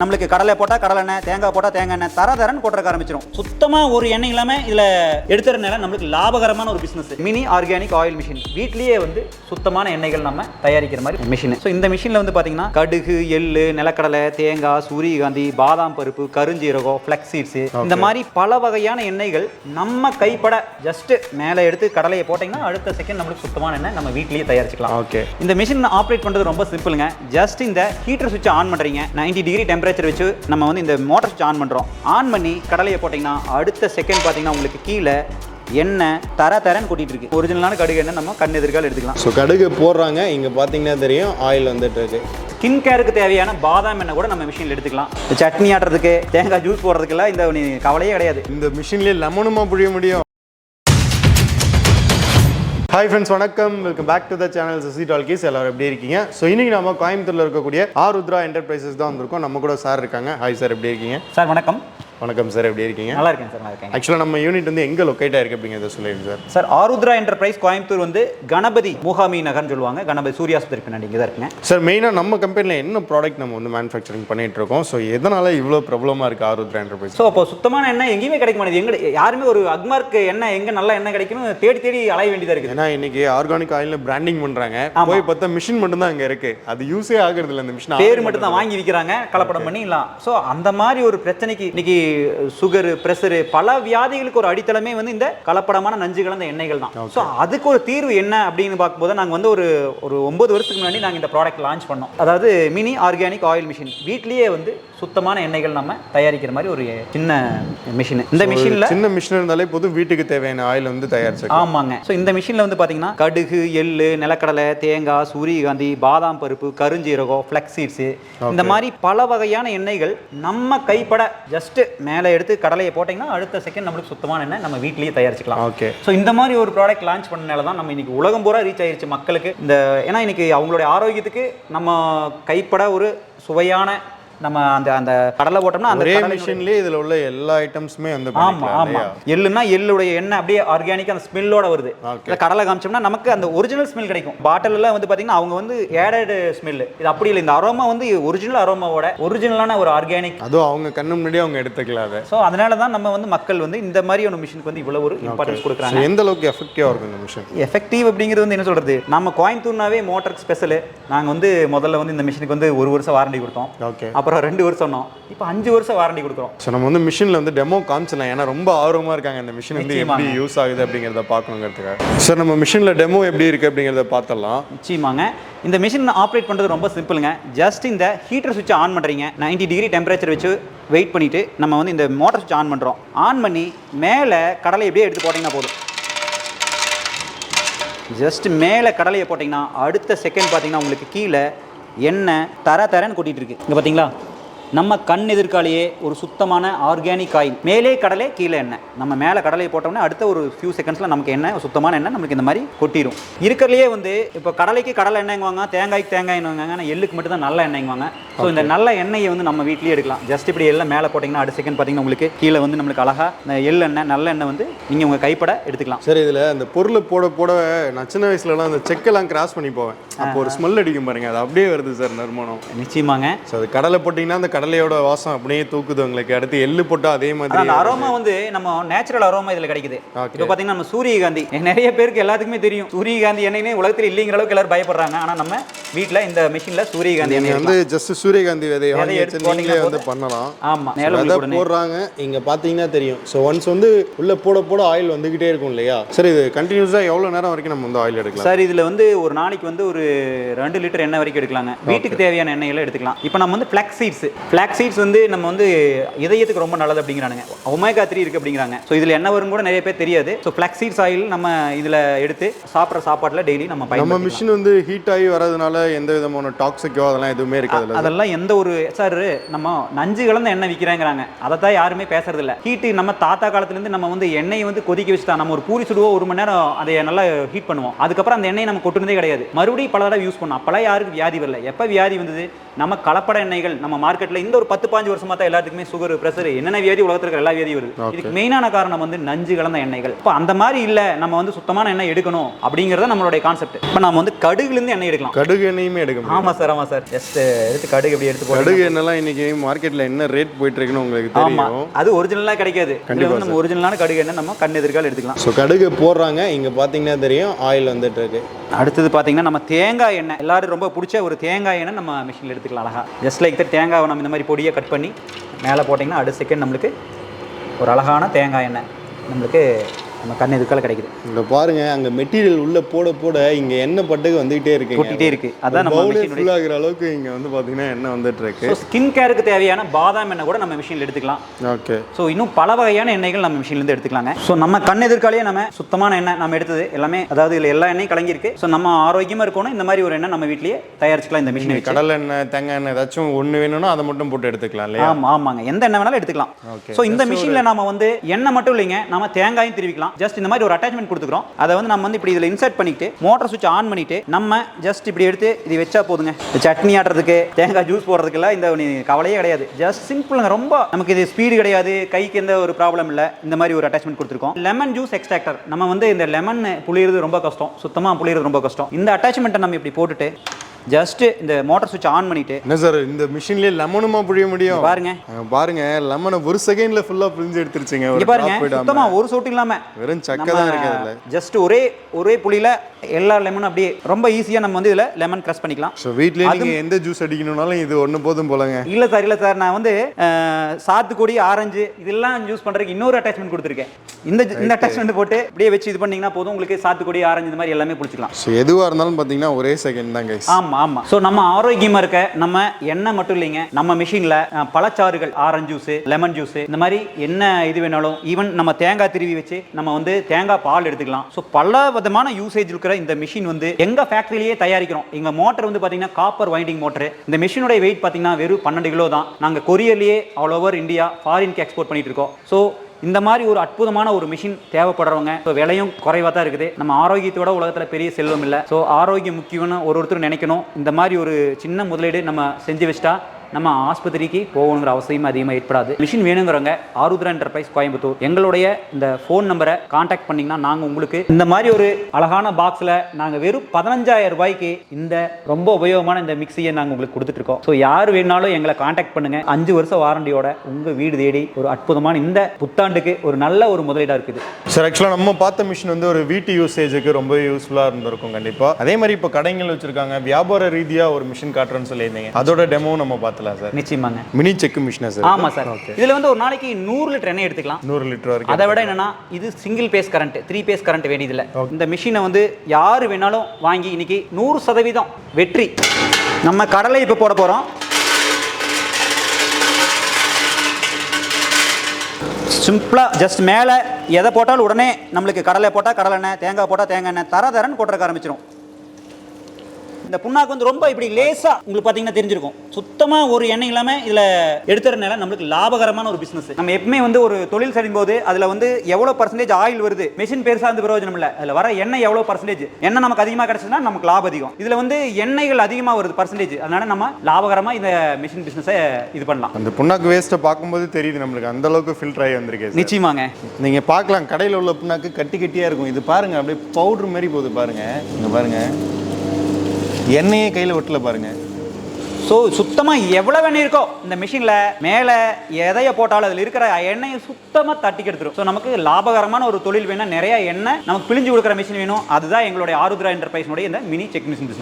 நம்மளுக்கு கடலை போட்டால் கடலை எண்ணெய் தேங்காய் போட்டால் தேங்காய் எண்ணெய் தர தரன்னு கொட்டுறக்க ஆரம்பிச்சிடும் சுத்தமாக ஒரு எண்ணெய் இல்லாமல் இதில் எடுத்துறதுனால நம்மளுக்கு லாபகரமான ஒரு business mini organic oil machine வீட்லேயே வந்து சுத்தமான எண்ணெய்கள் நம்ம தயாரிக்கிற மாதிரி மிஷின் ஸோ இந்த மிஷினில் வந்து பார்த்தீங்கன்னா கடுகு எள்ளு நிலக்கடலை தேங்காய் சூரியகாந்தி பாதாம் பருப்பு கருஞ்சீரகம் ஃப்ளக்ஸ் சீட்ஸ் இந்த மாதிரி பல வகையான எண்ணெய்கள் நம்ம கைப்பட ஜஸ்ட் மேலே எடுத்து கடலையை போட்டிங்கன்னா அடுத்த செகண்ட் நம்மளுக்கு சுத்தமான எண்ணெய் நம்ம வீட்லேயே தயாரிச்சுக்கலாம். ஓகே இந்த மிஷின் ஆப்ரேட் பண்ணுறது ரொம்ப சிம்பிளுங்க ஜஸ்ட் இந்த ஹீட்டர் சுவிட்ச் ஆன் பண்ணுறீங்க 90 டிகிரி டெம்பரேச்சர் வச்சு நம்ம வந்து இந்த மோட்டர் சுவிட்ச் ஆன் பண்ணுறோம் ஆன் பண்ணி கடலையை போட்டிங்கன்னா அடுத்த செகண்ட் பார்த்தீங்கன்னா உங்களுக்கு கீழே எண்ணெய் தர தரன்னு கொட்டிட்டு இருக்கு. ஒரிஜினலான கடுகு எண்ணெய் நம்ம கண் எதிர்கால் எடுத்துக்கலாம். ஸோ கடுகு போடுறாங்க. இங்கே பார்த்தீங்கன்னா தெரியும் ஆயில் வந்துட்டு இருக்கு. ஸ்கின் கேருக்கு தேவையான பாதாம் எண்ணெய் கூட நம்ம மிஷினில் எடுத்துக்கலாம். சட்னி ஆட்டுறதுக்கு தேங்காய் ஜூஸ் போடுறதுக்கெல்லாம் இந்த நீ கவலையே கிடையாது. இந்த மிஷின்லேயே லெமனுமா புழிய முடியும்? ஹாய் ஃப்ரெண்ட்ஸ் வணக்கம். Welcome back to the channel Sasi talkies எல்லாரும் எப்படி இருக்கீங்க? ஸோ இன்னைக்கு நம்ம கோயம்புத்தூர்ல இருக்கக்கூடிய ஆருத்ரா என்டர்பிரைசஸ் தான் வந்திருக்கோம். நம்ம கூட சார் இருக்காங்க. ஹாய் சார் எப்படி இருக்கீங்க? சார் வணக்கம். வணக்கம் சார் எப்படி இருக்கீங்க? நல்லா இருக்கேன் சார் நல்லா இருக்கேன் ஆக்சுவலாக நம்ம யூனிட் வந்து எங்கே லொக்கேட் ஆயிருக்கு அப்படிங்கிறத சொல்லிடுங்க sir. Sir Aarudhra enterprise Coimbatore வந்து கணபதி மூகாமி நகர்னு சொல்லுவாங்க. கணபதி சூர்யாஸ்பத்திரி பின்னாடி இங்கே தான் இருக்குங்க சார் மெயினாக நம்ம கம்பெனியில் என்ன ப்ராடக்ட் நம்ம வந்து மேனுஃபேக்சரிங் பண்ணிட்டு இருக்கோம். ஸோ எதனால இவ்வளோ பிரபலமாக இருக்குது ஆருத்ரா என்டர்பிரைஸ் ஸோ அப்போ சுத்தமான எண்ணெய் எங்கேயுமே கிடைக்க மாட்டேது எங்க யாருமே ஒரு அக்மார்க் எண்ணெய் எங்க நல்ல எண்ணெய் கிடைக்கும்னு தேடி தேடி அலைய வேண்டியதா இருக்குது. ஏன்னா இன்னைக்கு ஆர்கானிக் ஆயிலில் பிராண்டிங் பண்ணுறாங்க. போய் பார்த்தா மிஷின் மட்டும் தான் அங்கே இருக்கு. அது யூஸே ஆகுறது இல்லை அந்த மிஷின் பேர் மட்டும் தான் வாங்கி விற்கிறாங்க கலப்படம் பண்ணி இல்லாம் ஸோ அந்த மாதிரி ஒரு பிரச்சனைக்கு இன்னைக்கு சுகர் ப்ரெஷரு பல வியாதிகளுக்கு ஒரு அடித்தளமே வந்து இந்த கலப்படமான நஞ்சு கலந்த எண்ணெய்கள் தான். ஸோ அதுக்கு ஒரு தீர்வு என்ன அப்படின்னு பார்க்கும்போது நாங்கள் வந்து ஒரு ஒரு ஒன்பது வருஷத்துக்கு முன்னாடி நாங்கள் இந்த ப்ராடக்ட் லான்ச் பண்ணோம். அதாவது மினி ஆர்கானிக் ஆயில் மிஷின் வீட்லேயே வந்து சுத்தமான எண்ணெய்கள் நம்ம தயாரிக்கிற மாதிரி ஒரு சின்ன மிஷின் இந்த மிஷினில் சின்ன மிஷின் இருந்தாலே போதும் வீட்டுக்கு தேவையான ஆயில் வந்து தயாரிச்சு ஆமாங்க. ஸோ இந்த மிஷினில் வந்து பார்த்தீங்கன்னா கடுகு எள்ளு நிலக்கடலை தேங்காய் சூரியகாந்தி பாதாம் பருப்பு கருஞ்சீரகம் ஃப்ளக்ஸ் சீட்ஸு இந்த மாதிரி பல வகையான எண்ணெய்கள் நம்ம கைப்பட ஜஸ்ட் மேலே எடுத்து கடலையை போட்டிங்கன்னா அடுத்த செகண்ட் நம்மளுக்கு சுத்தமான எண்ணெய் நம்ம வீட்லேயே தயாரிச்சுக்கலாம். ஓகே. ஸோ இந்த மாதிரி ஒரு ப்ராடக்ட் லான்ச் பண்ணனால தான் நம்ம இன்னைக்கு உலகம் பூரா ரீச் ஆயிருச்சு மக்களுக்கு. இந்த ஏன்னா இன்னைக்கு அவங்களுடைய ஆரோக்கியத்துக்கு நம்ம கைப்பட ஒரு சுவையான நம்ம அந்த அந்த கடலை போட்டோம்னா அந்த மிஷின்லயே இதுல உள்ள எல்லா ஐட்டம்ஸுமே வந்து ஆமா பண்ணிக்கலாம் ஆமா இல்லையா? எள்ளுனா எள்ளுடைய எண்ணெய் அப்படியே ஆர்கானிக் அந்த ஸ்மெல்லோட வருது. இந்த கடலை காமிச்சோம்னா நமக்கு அந்த ஒரிஜினல் ஸ்மெல் கிடைக்கும். பாட்டில் எல்லாம் வந்து பாத்தீங்கன்னா அவங்க வந்து ஏடட் ஸ்மெல் இது அப்படி இல்லை. இந்த அரோமா வந்து ஒரிஜினல் அரோமாவோட ஒரிஜினலான ஒரு ஆர்கானிக் அதுவும் அவங்க கண்ணு முன்னாடி அவங்க எடுத்துக்கலாம் அதை. ஸோ அதனால தான் நம்ம வந்து மக்கள் வந்து இந்த மாதிரி ஒரு மிஷினுக்கு வந்து இவ்வளவு ஒரு இம்பார்ட்டன்ஸ் கொடுக்குறாங்க. எந்த அளவுக்கு எஃபெக்டிவா இருக்கும் இந்த மிஷின் எஃபெக்டிவ் அப்படிங்கிறது வந்து என்ன சொல்றது? நம்ம கோயம்புத்தூர்னாவே மோட்டருக்கு ஸ்பெஷல் நாங்கள் வந்து முதல்ல வந்து இந்த மிஷினுக்கு வந்து ஒரு வருஷம் வாரண்டி கொடுத்தோம். ஓகே அப்புறம் ரெண்டு வருஷம் சொன்னோம். இப்போ அஞ்சு வருஷம் வாரண்டி கொடுக்குறோம். ஸோ நம்ம வந்து மிஷினில் வந்து டெமோ காமிச்சிடலாம். ஏன்னா ரொம்ப ஆர்வமாக இருக்காங்க இந்த மிஷின் வந்து எப்படி யூஸ் ஆகுது அப்படிங்கிறத பார்க்கணுங்கிறதுக்காக. சார் நம்ம மிஷினில் டெமோ எப்படி இருக்குது அப்படிங்கிறத பார்த்துடலாம். நிச்சயமாங்க. இந்த மிஷின் ஆப்ரேட் பண்ணுறது ரொம்ப சிம்பிளுங்க ஜஸ்ட் இந்த ஹீட்டர் சுவிட்ச் ஆன் பண்ணுறீங்க 90 டிகிரி டெம்பரேச்சர் வச்சு வெயிட் பண்ணிவிட்டு நம்ம வந்து இந்த மோட்டர் சுவிட்ச் ஆன் பண்ணுறோம் ஆன் பண்ணி மேலே கடலை எப்படியே எடுத்து போட்டிங்கன்னா போதும். ஜஸ்ட் மேலே கடலையை போட்டிங்கன்னா அடுத்த செகண்ட் பார்த்தீங்கன்னா உங்களுக்கு கீழே என்ன தர தரன்னு கூட்டிகிட்டு இருக்கு. இங்கே பார்த்தீங்களா? நம்ம கண் எதிர்காலையே ஒரு சுத்தமான ஆர்கானிக் ஆயில் மேலே கடலை கீழே எண்ணெய். நம்ம மேலே கடலையை போட்டோம்னா அடுத்த ஒரு ஃபியூ செகண்ட்ஸில் நமக்கு எண்ணெய் சுத்தமான எண்ணெய் நமக்கு இந்த மாதிரி கொட்டிடும் இருக்கிறதுலையே வந்து இப்போ கடலைக்கு கடலை எண்ணெய்ங்குவாங்க தேங்காய்க்கு தேங்காய் எண்ணெய்வாங்க ஆனால் எள்ளுக்கு மட்டும் தான் நல்ல எண்ணெய்ங்குவாங்க ஸோ இந்த நல்ல எண்ணெயை வந்து நம்ம வீட்லேயே எடுக்கலாம். ஜஸ்ட் இப்படி எல்லாம் மேலே போட்டிங்கன்னா அடுத்த செகண்ட் பார்த்தீங்கன்னா உங்களுக்கு கீழே வந்து நம்மளுக்கு அழகா இந்த எள் எண்ணெய் நல்ல எண்ணெய் வந்து நீங்கள் உங்கள் கைப்பட எடுத்துக்கலாம். சரி இதில் அந்த பொருளை போட போட நான் சின்ன வயசுலலாம் அந்த செக்கெல்லாம் கிராஸ் பண்ணி போவேன். அப்போ ஒரு ஸ்மெல் அடிக்கும் பாருங்க. அது அப்படியே வருது சார் நறுமணம். நிச்சயமாங்க. ஸோ அது கடலை போட்டிங்கன்னா அந்த கடலையோட வாசம் அப்படியே தூக்குது உங்களுக்கு. அடுத்து எள்ளு போட்டால் அதே மாதிரி அந்த அரோமா வந்து நம்ம நேச்சுரல் அரோமா இதுல கிடைக்குது. இப்போ பாத்தீங்கன்னா நம்ம சூரியகாந்தி. நிறைய பேருக்கு எல்லாத்துக்குமே தெரியும். சூரியகாந்தி எண்ணெய்னே உலகத்துல இல்லைங்கிற அளவுக்கு எல்லாரும் பயப்படுறாங்க. ஆனா நம்ம வீட்ல இந்த மிஷின்ல சூரியகாந்தி எண்ணெய் வந்து ஜஸ்ட் சூரியகாந்தி விதையை நீங்களே வந்து பண்ணலாம். ஆமா மேல விதை போடுறாங்க. இங்க பாத்தீங்கன்னா தெரியும். ஸோ ஒன்ஸ் வந்து உள்ள போட போட ஆயில் வந்துகிட்டே இருக்கும் இல்லையா? சரி இது கண்டினியூஸா எவ்வளவு நேரம் வரைக்கும் நம்ம வந்து ஆயில் எடுக்கலாம்? சார் இதுல வந்து ஒரு நாளைக்கு வந்து ஒரு ரெண்டு லிட்டர் எண்ணெய் வரைக்கும் எடுக்கலாங்க. வீட்டுக்கு தேவையான எண்ணெய்களை எடுத்துக்கலாம். இப்போ நம்ம வந்து ஃபிளாக்ஸ் சீட்ஸ் ஃபிளாக்ஸ் சீட்ஸ் வந்து நம்ம வந்து இதயத்துக்கு ரொம்ப நல்லது அப்படிங்கிறாங்க ஒமேகா த்ரீ இருக்கு அப்படிங்கிறாங்க. ஸோ இதுல என்ன வரும் கூட நிறைய பேர் தெரியாது. ஸோ ஃபிளாக்ஸ் சீட்ஸ் ஆயில் நம்ம இதுல எடுத்து சாப்பிட்ற சாப்பாட்டுல டெய்லி நம்ம நம்ம மிஷின் வந்து ஹீட் ஆகி வரதுனால எந்த விதமான டாக்ஸிக்கோ அதெல்லாம் எதுவுமே இருக்காதுல்ல அதெல்லாம் எந்த ஒரு சார் நம்ம நஞ்சு கலந்த எண்ணெய் விற்கிறாங்கிறாங்க அதை தான் யாருமே பேசுறது இல்ல. ஹீட்டு நம்ம தாத்தா காலத்துலேருந்து நம்ம வந்து எண்ணெயை வந்து கொதிக்க வச்சுட்டா நம்ம ஒரு பூரி சுடுவோம் ஒரு மணி நேரம் அதை நல்லா ஹீட் பண்ணுவோம். அதுக்கப்புறம் அந்த எண்ணெயை நம்ம கொட்டுனதே கிடையாது. மறுபடியும் பல தடவை யூஸ் பண்ணோம். அப்போல்லாம் யாருக்கு வியாதி வரல. எப்போ வியாதி வந்தது? நம்ம கலப்பட எண்ணெய்கள் நம்ம மார்க்கெட்டில் இல்லை இந்த ஒரு பத்து பாஞ்சு வருஷமா தான் எல்லாத்துக்குமே சுகர் பிரஷர் என்னென்ன வியாதி உலகத்தில் இருக்கிற எல்லா வியாதியும் வருது. இதுக்கு மெயினான காரணம் வந்து நஞ்சு கலந்த எண்ணெய்கள். இப்போ அந்த மாதிரி இல்லை நம்ம வந்து சுத்தமான எண்ணெய் எடுக்கணும் அப்படிங்கிறத நம்மளுடைய கான்செப்ட் இப்போ நம்ம வந்து கடுகுலேருந்து எண்ணெய் எடுக்கலாம். கடுகு எண்ணெயுமே எடுக்க முடியும் ஆமா சார் ஆமா சார். ஜஸ்ட் எடுத்து கடுகு எப்படி எடுத்து கடுகு எண்ணெய்லாம் இன்னைக்கு மார்க்கெட்ல என்ன ரேட் போயிட்டு இருக்குன்னு உங்களுக்கு தெரியும்? அது ஒரிஜினலா கிடைக்காது. வந்து நம்ம ஒரிஜினலான கடுகு எண்ணெய் நம்ம கண் எதிர்கால எடுத்துக்கலாம். ஸோ கடுகு போடுறாங்க. இங்க பாத்தீங்கன்னா தெரியும் ஆயில் வந்துட்டு இருக்கு அடுத்தது பார்த்தீங்கன்னா நம்ம தேங்காய் எண்ணெய். எல்லாரும் ரொம்ப பிடிச்ச ஒரு தேங்காய் எண்ணெய் நம்ம மிஷினில் எடுத்துக்கலாம் அழகா. ஜஸ்ட் லைக் தட் தேங்காவை நம்ம இந்த மாதிரி பொடியை கட் பண்ணி மேலே போட்டிங்கன்னா அடுத்த செகண்ட் நம்மளுக்கு ஒரு அழகான தேங்காய் எண்ணெய் நம்மளுக்கு நம்ம கண் எதிர்கால கிடைக்குது. இங்க பாருங்க அங்க மெட்டீரியல் உள்ள போட போட இங்க எண்ணெய் பட்டுக்கு வந்துகிட்டே இருக்கு கொட்டிட்டே இருக்கு. அதான் நம்ம ஃபுல் ஆகுற அளவுக்கு இங்க வந்து பாத்தீங்கன்னா எண்ணெய் வந்துட்டு இருக்கு. ஸ்கின் கேருக்கு தேவையான பாதாம் எண்ணெய் கூட நம்ம மிஷினில் எடுத்துக்கலாம். ஓகே ஸோ இன்னும் பல வகையான எண்ணெய்கள் நம்ம மிஷின்லேருந்து எடுத்துக்கலாங்க. ஸோ நம்ம கண் எதிர்காலையே நம்ம சுத்தமான எண்ணெய் நம்ம எடுத்தது எல்லாமே அதாவது இதில் எல்லா எண்ணெயும் கலங்கியிருக்கு. ஸோ நம்ம ஆரோக்கியமாக இருக்கணும். இந்த மாதிரி ஒரு எண்ணெய் நம்ம வீட்லயே தயாரிச்சுக்கலாம் இந்த மிஷினை கடலை எண்ணெய் தேங்காய் எண்ணெய் ஏதாச்சும் ஒண்ணு வேணும்னா அதை மட்டும் போட்டு எடுத்துக்கலாம் இல்லையா? ஆமா ஆமாங்க. எந்த எண்ணெய் வேணாலும் எடுத்துக்கலாம். ஸோ இந்த மிஷினில் நாம வந்து எண்ணெய் மட்டும் இல்லைங்க. நம்ம தேங்காயும் திருவிக்கலாம். ஜஸ்ட் இந்த மாதிரி ஒரு அட்டாச்மெண்ட் கொடுத்துக்கிறோம். அதை வந்து நம்ம வந்து இப்படி இதில் இன்சர்ட் பண்ணிட்டு மோட்டர் சுவிட்ச் ஆன் பண்ணிட்டு நம்ம ஜஸ்ட் இப்படி எடுத்து இது வச்சா போதுங்க. இந்த சட்னி ஆட்டுறதுக்கு தேங்காய் ஜூஸ் போடுறதுக்கெல்லாம் இந்த கவலையே கிடையாது. ஜஸ்ட் சிம்பிளுங்க ரொம்ப நமக்கு இது ஸ்பீடு கிடையாது. கைக்கு எந்த ஒரு ப்ராப்ளம் இல்லை. இந்த மாதிரி ஒரு அட்டாச்மெண்ட் கொடுத்துருக்கோம். லெமன் ஜூஸ் எக்ஸ்ட்ராக்டர் நம்ம வந்து இந்த லெமன் புளியிறது ரொம்ப கஷ்டம். சுத்தமாக புளியிறது ரொம்ப கஷ்டம். இந்த அட்டாச்மெண்ட்டை நம்ம இப்படி போட்டுட்டு ஜஸ்ட் இந்த மோட்டர் சுவிட்ச் ஆன் பண்ணிட்டு. என்ன சார் இந்த மிஷின்லயே லெமனுமா புழிய முடியும்? பாருங்க. பாருங்க லெமனை ஒரு செகண்ட்ல ஃபுல்லா புழிஞ்சு எடுத்துருச்சுங்க. இங்க பாருங்க. சுத்தமா ஒரு சொட்டு இல்லாம. வெறும் சக்கை தான் இருக்கு அதுல ஜஸ்ட் ஒரே ஒரே புளியில எல்லா லெமனும் அப்படியே ரொம்ப ஈஸியா நம்ம வந்து இதுல லெமன் கிரஸ் பண்ணிக்கலாம். ஸோ வீட்லயே நீங்க எந்த ஜூஸ் அடிக்கணும்னாலும் இது ஒண்ணு போதும் போலங்க. இல்ல சார் இல்ல சார் நான் வந்து சாத்துக்குடி ஆரஞ்சு இதெல்லாம் யூஸ் பண்றதுக்கு இன்னொரு அட்டாச்மெண்ட் கொடுத்துருக்கேன். இந்த இந்த அட்டாச்மெண்ட் போட்டு அப்படியே வச்சு இது பண்ணீங்கன்னா போதும். உங்களுக்கு சாத்துக்குடி ஆரஞ்சு இந்த மாதிரி எல்லாமே பிடிச்சிக்கலாம். ஸோ எதுவா இருந்தாலும் பாத்தீங்கன்னா ஒரே செகண்ட் தான் கைஸ் ஆமா. ஆமா. சோ நம்ம ஆரோக்கியமா இருக்க நம்ம எண்ணெய் மட்டும் இல்லைங்க. நம்ம மிஷின்ல பழச்சாறுகள் ஆரஞ்சு ஜூஸ் லெமன் ஜூஸ் இந்த மாதிரி என்ன இது வேணாலும் ஈவன் நம்ம தேங்காய் திருவி வச்சு நம்ம வந்து தேங்காய் பால் எடுத்துக்கலாம். ஸோ பல விதமான யூசேஜ் இருக்கிற இந்த மிஷின் வந்து எங்க ஃபேக்டரியிலேயே தயாரிக்கிறோம். எங்க மோட்டர் வந்து பாத்தீங்கன்னா காப்பர் வைண்டிங் மோட்டர் இந்த மிஷினுடைய வெயிட் பாத்தீங்கன்னா வெறும் பன்னெண்டு கிலோ தான். நாங்க கொரியர்லயே ஆல் ஓவர் இந்தியா ஃபாரின்க்கு எக்ஸ்போர்ட் பண்ணிட்டு இருக்கோம். ஸோ இந்த மாதிரி ஒரு அற்புதமான ஒரு மிஷின் தேவைப்படுறவங்க இப்போ விலையும் குறைவாக தான் இருக்குது. நம்ம ஆரோக்கியத்தோட உலகத்தில் பெரிய செல்வம் இல்லை. ஸோ ஆரோக்கியம் முக்கியம்னு ஒரு ஒருத்தர் நினைக்கணும். இந்த மாதிரி ஒரு சின்ன முதலீடு நம்ம செஞ்சு வச்சிட்டா நம்ம ஆஸ்பத்திரிக்கு போகணுங்கிற அவசியம் அதிகமாக ஏற்படாது. மிஷின் வேணுங்கிறவங்க ஆருத்ரா என்டர்பிரைஸ் கோயம்புத்தூர் எங்களுடைய இந்த ஃபோன் நம்பரை காண்டாக்ட் பண்ணிங்கன்னா நாங்கள் உங்களுக்கு இந்த மாதிரி ஒரு அழகான பாக்ஸில் நாங்கள் வெறும் பதினஞ்சாயிரம் ரூபாய்க்கு இந்த ரொம்ப உபயோகமான இந்த மிக்சியை நாங்கள் உங்களுக்கு கொடுத்துட்ருக்கோம் ஸோ யார் வேணாலும் எங்களை காண்டாக்ட் பண்ணுங்க. அஞ்சு வருஷம் வாரண்டியோட உங்கள் வீடு தேடி ஒரு அற்புதமான இந்த புத்தாண்டுக்கு ஒரு நல்ல ஒரு முதலீடாக இருக்குது. சார் ஆக்சுவலாக நம்ம பார்த்த மிஷின் வந்து ஒரு வீட்டு யூசேஜுக்கு ரொம்ப யூஸ்ஃபுல்லாக இருந்திருக்கும் கண்டிப்பாக அதே மாதிரி இப்போ கடைகள் வச்சுருக்காங்க. வியாபார ரீதியாக ஒரு மிஷின் காட்டுறேன்னு சொல்லியிருந்தீங்க. அதோட டெமோ நம்ம பார்த்தலாம் சார். நிச்சயமாங்க. மினி செக் மிஷினா சார் ஆமாம் சார். இதில் வந்து ஒரு நாளைக்கு நூறு லிட்டர் எண்ணெய் எடுத்துக்கலாம். நூறு லிட்டர் வரைக்கும் அதை விட என்னன்னா இது single phase current three phase current வேண்டியதில்லை. இந்த மிஷினை வந்து யார் வேணாலும் வாங்கி இன்னைக்கு நூறு சதவீதம் வெற்றி. நம்ம கடலை இப்போ போட போகிறோம் சிம்பிளாக ஜஸ்ட் மேலே எதை போட்டாலும் உடனே நம்மளுக்கு கடலை போட்டால் கடலை எண்ணெய் தேங்காய் போட்டால் தேங்காய் எண்ணெய் தர தரன்னு கொட்டுறக்க ஆரம்பிச்சிடும் இந்த புண்ணாக்கு வந்து ரொம்ப இப்படி லேசா உங்களுக்கு பார்த்தீங்கன்னா தெரிஞ்சிருக்கும். சுத்தமாக ஒரு எண்ணெய் இல்லாமல் இதில் எடுத்துறதுனால நம்மளுக்கு லாபகரமான ஒரு பிஸ்னஸ் நம்ம எப்பவுமே வந்து ஒரு தொழில் செய்யும் போது அதில் வந்து எவ்வளோ பர்சன்டேஜ் ஆயில் வருது? மெஷின் பெருசாக இருந்து பிரயோஜனம் இல்லை. அதில் வர எண்ணெய் எவ்வளோ பர்சன்டேஜ் எண்ணெய் நமக்கு அதிகமாக கிடைச்சதுன்னா நமக்கு லாபம் அதிகம். இதில் வந்து எண்ணெய்கள் அதிகமாக வருது பர்சன்டேஜ் அதனால நம்ம லாபகரமாக இந்த மிஷின் பிஸ்னஸை இது பண்ணலாம். அந்த புண்ணாக்கு வேஸ்ட்டை பார்க்கும்போது தெரியுது நம்மளுக்கு. அந்த அளவுக்கு ஃபில்டர் ஆகி வந்திருக்கு நிச்சயமாங்க. நீங்க பார்க்கலாம். கடையில் உள்ள புண்ணாக்கு கட்டி கட்டியா இருக்கும். இது பாருங்க அப்படியே பவுடர் மாதிரி போகுது பாருங்க. இங்க பாருங்க. எண்ணெயே கையில் ஒட்டல பாருங்கள் ஸோ சுத்தமாக எவ்வளோ வேணும் இருக்கோ இந்த மிஷினில் மேலே எதையை போட்டாலும் அதில் இருக்கிற எண்ணெயை சுத்தமாக தட்டி எடுத்துரும் ஸோ நமக்கு லாபகரமான ஒரு தொழில் வேணும் நிறைய எண்ணெய் நமக்கு பிழிஞ்சு கொடுக்குற மிஷின் வேணும். அதுதான் எங்களுடைய ஆருத்ரா என்டர்பிரைஸ்னுடைய இந்த மினி செக் மிஷின் பிஸ்னஸ்